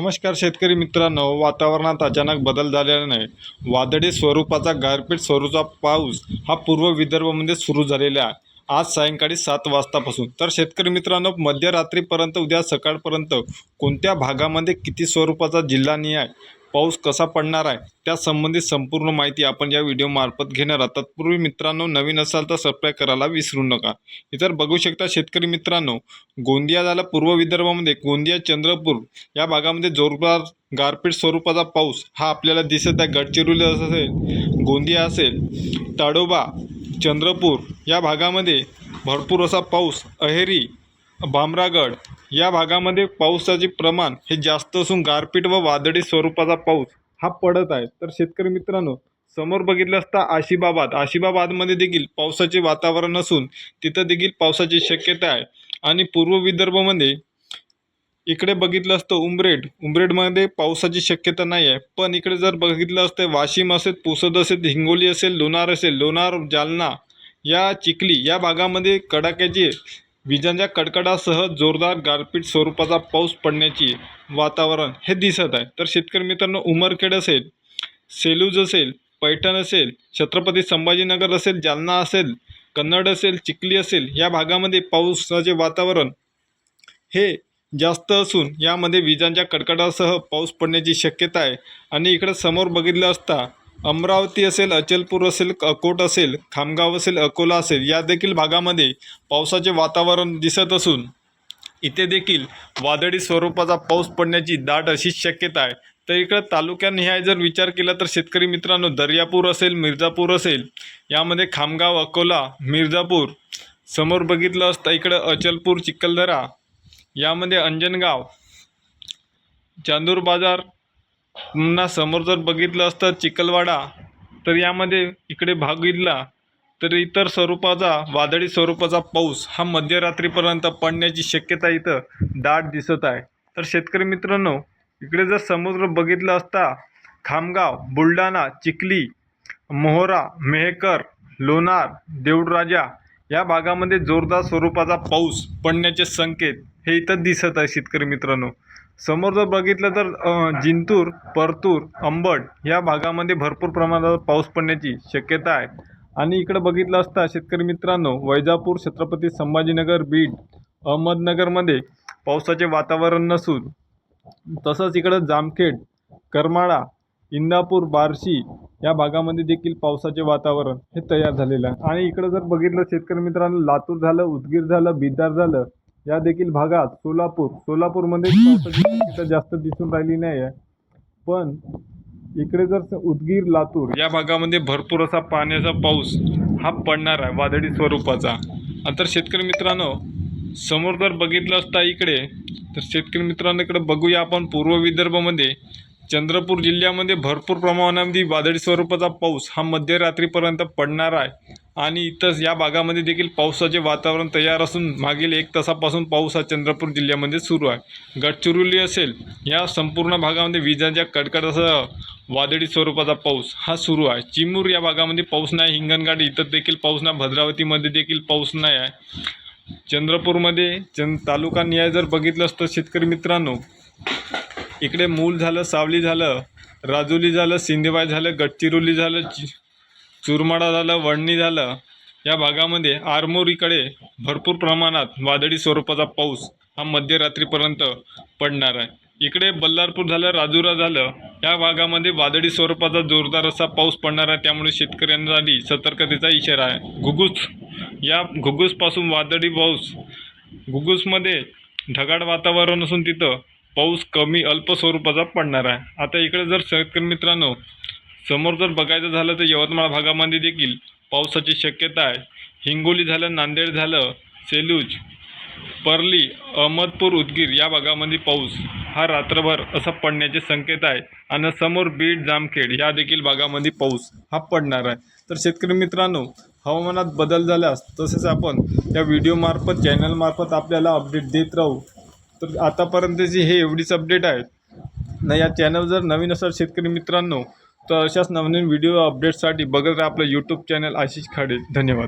नमस्कार शेतकरी मित्रांनो वातावरणात अचानक बदल झाल्याने वादळी स्वरूपाचा गारपीट स्वरूपाचा पाऊस हा पूर्व विदर्भामध्ये सुरू झालेला आहे. आज सायंकाळी सात वाजतापासून. तर शेतकरी मित्रांनो मध्यरात्रीपर्यंत उद्या सकाळपर्यंत कोणत्या भागामध्ये किती स्वरूपाचा जिल्हा निहाय? पाऊस कसा पडणार आहे त्या संबंधित संपूर्ण माहिती आपण या व्हिडिओमार्फत घेणार आहोत. तत्पूर्वी मित्रांनो नवीन असाल तर सबस्क्राईब करायला विसरू नका. इतर बघू शकता शेतकरी मित्रांनो गोंदिया झाला पूर्व विदर्भामध्ये गोंदिया चंद्रपूर या भागामध्ये जोरदार गारपीट स्वरूपाचा पाऊस हा आपल्याला दिसत आहे. गडचिरोली असेल गोंदिया असेल ताडोबा चंद्रपूर या भागामध्ये भरपूर असा पाऊस अहेरी भामरागड या भागामध्ये पावसाचे प्रमाण हे जास्त असून गारपीट व वादळी स्वरूपाचा पाऊस हा पडत आहे. तर शेतकरी मित्रांनो समोर बघितलं असता आशिबाबाद. आशिबाबादमध्ये देखील पावसाचे वातावरण असून तिथं देखील पावसाची शक्यता आहे. आणि पूर्व विदर्भमध्ये इकडे बघितलं असतं उमरेड. उमरेडमध्ये पावसाची शक्यता नाही आहे. पण इकडे जर बघितलं असतं वाशिम असेल पुसद असेल हिंगोली असेल लोणार असेल लोणार जालना या चिखली या भागामध्ये कडाक्याची विजांच्या कडकडासह जोरदार गारपीट स्वरूपाचा पाऊस पडण्याची वातावरण हे दिसत आहे. तर शेतकरी मित्रांनो उमरखेड असेल सेलूज असेल पैठण असेल छत्रपती संभाजीनगर असेल जालना असेल कन्नड असेल चिखली असेल या भागामध्ये पावसाचे वातावरण हे जास्त असून यामध्ये विजांच्या कडकडासह पाऊस पडण्याची शक्यता आहे. आणि इकडं समोर बघितलं असता अमरावती असेल अचलपूर असेल अकोट असेल खामगाव असेल अकोला असेल या देखील भागामध्ये पावसाचे वातावरण दिसत असून इथे देखील वादळी स्वरूपाचा पाऊस पडण्याची दाट अशीच शक्यता आहे. तर इकडं तालुक्यानिहाय जर विचार केला तर शेतकरी मित्रांनो दर्यापूर असेल मिर्जापूर असेल यामध्ये खामगाव अकोला मिर्जापूर समोर बघितलं असतं इकडं अचलपूर चिखलदरा यामध्ये अंजनगाव चांदूर बाजार पुन्हा समोर जर बघितलं असतं चिखलवाडा तर यामध्ये इकडे बघितला तर इतर स्वरूपाचा वादळी स्वरूपाचा पाऊस हा मध्यरात्रीपर्यंत पडण्याची शक्यता इथं दाट दिसत आहे. तर शेतकरी मित्रांनो इकडे जर समुद्र बघितला असता खामगाव बुलढाणा चिखली मोहरा मेहकर लोणार देऊळराजा या भागामध्ये जोरदार स्वरूपाचा पाऊस पडण्याचे संकेत हे इथं दिसत आहे शेतकरी मित्रांनो. समोर जर बघितलं तर जिंतूर परतूर अंबड या भागामध्ये भरपूर प्रमाणात पाऊस पडण्याची शक्यता आहे. आणि इकडं बघितलं असता शेतकरी मित्रांनो वैजापूर छत्रपती संभाजीनगर बीड अहमदनगरमध्ये पावसाचे वातावरण नसून तसंच इकडं जामखेड करमाळा इंदापूर बार्शी या भागामध्ये देखील पावसाचे वातावरण हे तयार झालेलं आहे. आणि इकडं जर बघितलं शेतकरी मित्रांनो लातूर झालं उदगीर झालं बिदार झालं या देखील भागात सोलापूर सोलापूरमध्ये पावसाची जास्त दिसून राहिली नाही आहे पण इकडे जर उदगीर लातूर या भागामध्ये भरपूर असा पाण्याचा पाऊस हा पडणार आहे वादळी स्वरूपाचा. तर शेतकरी मित्रांनो समोर जर बघितलं असता इकडे तर शेतकरी मित्रांनो इकडे बघूया आपण पूर्व विदर्भामध्ये. चंद्रपूर जिल्ह्यामध्ये भरपूर प्रमाणामध्ये वादळी स्वरूपाचा पाऊस हा मध्यरात्रीपर्यंत पडणार आहे. आणि इथंच या भागामध्ये देखील पावसाचे वातावरण तयार असून मागील एक तासापासून पाऊस हा चंद्रपूर जिल्ह्यामध्ये सुरू आहे. गडचिरोली असेल या संपूर्ण भागामध्ये विजांच्या कडकडासह वादळी स्वरूपाचा पाऊस हा सुरू आहे. चिमूर या भागामध्ये पाऊस नाही हिंगणघाट इथं देखील पाऊस नाही भद्रावतीमध्ये देखील पाऊस नाही आहे. चंद्रपूरमध्ये चंद तालुका न्याय जर बघितलं असतं शेतकरी मित्रांनो इकडे मूल झालं सावली झालं राजोली झालं सिंधेबाय झालं गडचिरोली झालं चि चुरमाडा झालं वडणी झालं या भागामध्ये आरमोरीकडे भरपूर प्रमाणात वादळी स्वरूपाचा पाऊस हा मध्यरात्रीपर्यंत पडणार आहे. इकडे बल्लारपूर झालं राजुरा झालं या भागामध्ये वादळी स्वरूपाचा जोरदार असा पाऊस पडणार आहे. त्यामुळे शेतकऱ्यांसाठी सतर्कतेचा इशारा आहे. घुगुस या घुगुसपासून वादळी पाऊस घुगुसमध्ये ढगाळ वातावरण असून तिथं पाऊस कमी अल्प स्वरूपाचा पडणार आहे. आता इकडे जर शेतकरी मित्रांनो समोर जर बघायचं झालं तर यवतमाळ भागामध्ये देखील पावसाची शक्यता आहे. हिंगोली झालं नांदेड झालं सेलूज परली अहमदपूर उदगीर या भागामध्ये पाऊस हा रात्रभर असा पडण्याचे संकेत आहे. आणि समोर बीड जामखेड या देखील भागामध्ये पाऊस हा पडणार आहे. तर शेतकरी मित्रांनो हवामानात बदल झाल्यास तसेच आपण या व्हिडिओमार्फत चॅनलमार्फत आपल्याला अपडेट देत राहू. तर आतापर्यंतची हे एवढीच अपडेट आहे ना या चॅनल जर नवीन असाल शेतकरी मित्रांनो तर अशाच नवीन व्हिडिओ अपडेटसाठी बघत राहा आपलं यूट्यूब चॅनल आशिष खाडे. धन्यवाद.